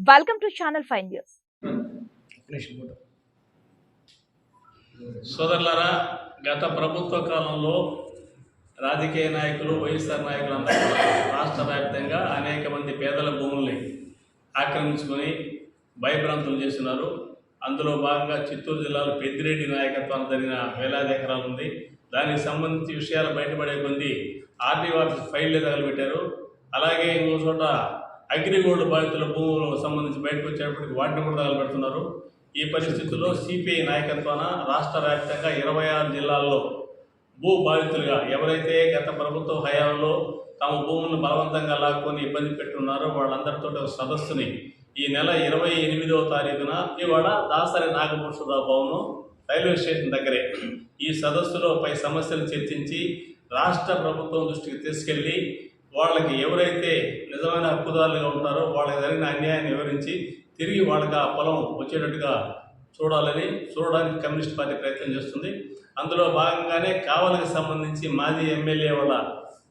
Welcome to channel five news సోదరులారా గత ప్రభుత్వ కాలంలో రాజకీయ నాయకులు వైఎస్ఆర్ నాయకులు అందరూ రాష్ట్ర వ్యాప్తంగా అనేక మంది పేదల భూముల్ని ఆక్రమించుకొని భయభ్రాంతులు చేస్తున్నారు అందులో భాగంగా చిత్తూరు జిల్లాలో పెద్దిరెడ్డి నాయకత్వాన్ని జరిగిన వేలాది ఎకరాలు ఉంది. దానికి సంబంధించి విషయాలు బయటపడే కొంది ఆర్డీ ఆఫీస్ లేదా తగలబెట్టారు అలాగే ఇంకో చోట అగ్రిగోల్డ్ బాధితుల భూములకు సంబంధించి బయటకు వచ్చేటప్పటికి వాటిని కూడా తగలబెడుతున్నారు ఈ పరిస్థితుల్లో సిపిఐ నాయకత్వాన రాష్ట్ర వ్యాప్తంగా ఇరవై ఆరు జిల్లాల్లో భూ బాధితులుగా ఎవరైతే గత ప్రభుత్వ హయాంలో తమ భూములను బలవంతంగా లాక్కొని ఇబ్బంది పెట్టున్నారో వాళ్ళందరితో ఒక సదస్సుని ఈ నెల ఇరవై ఎనిమిదవ తారీఖున ఇవాళ దాసరి నాగభూషణరావు భవనం రైల్వే స్టేషన్ దగ్గరే ఈ సదస్సులో పై సమస్యలు చర్చించి రాష్ట్ర ప్రభుత్వం దృష్టికి తీసుకెళ్ళి వాళ్ళకి ఎవరైతే నిజమైన హక్కుదారులుగా ఉంటారో వాళ్ళకి జరిగిన అన్యాయాన్ని వివరించి తిరిగి వాళ్ళకి ఆ పొలం వచ్చేటట్టుగా చూడాలని చూడడానికి కమ్యూనిస్ట్ పార్టీ ప్రయత్నం చేస్తుంది. అందులో భాగంగానే కావలికి సంబంధించి మాజీ ఎమ్మెల్యే వాళ్ళ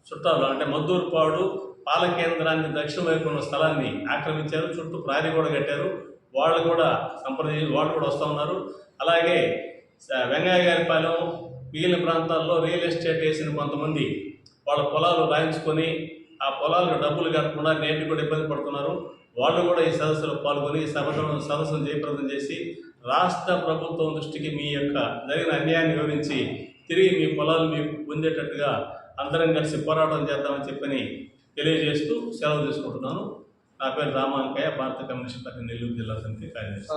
చుట్టాలు అంటే మద్దూరుపాడు పాల కేంద్రాన్ని దక్షిణ వైపు ఉన్న స్థలాన్ని ఆక్రమించారు. చుట్టూ ప్రారి కూడా కట్టారు. వాళ్ళు కూడా సంప్రదించి వాళ్ళు కూడా వస్తూ ఉన్నారు. అలాగే వెంగయ్య గారి పాలెం మిగిలిన ప్రాంతాల్లో రియల్ ఎస్టేట్ వేసిన కొంతమంది వాళ్ళ పొలాలు రాయించుకొని ఆ పొలాలకు డబ్బులు కట్టకుండా నేటి కూడా ఇబ్బంది పడుతున్నారు. వాళ్ళు కూడా ఈ సదస్సులో పాల్గొని ఈ సభను సదస్సును జయప్రదం చేసి రాష్ట్ర ప్రభుత్వం దృష్టికి మీ యొక్క జరిగిన అన్యాయాన్ని వివరించి తిరిగి మీ పొలాలు మీకు పొందేటట్టుగా అందరం కలిసి పోరాటం చేద్దామని చెప్పని తెలియజేస్తూ సెలవు తీసుకుంటున్నాను. నా పేరు రామాంకయ్య భారత కమ్యూనిస్ట్ పార్టీ నెల్లూరు జిల్లా సమితి కార్యదర్శి.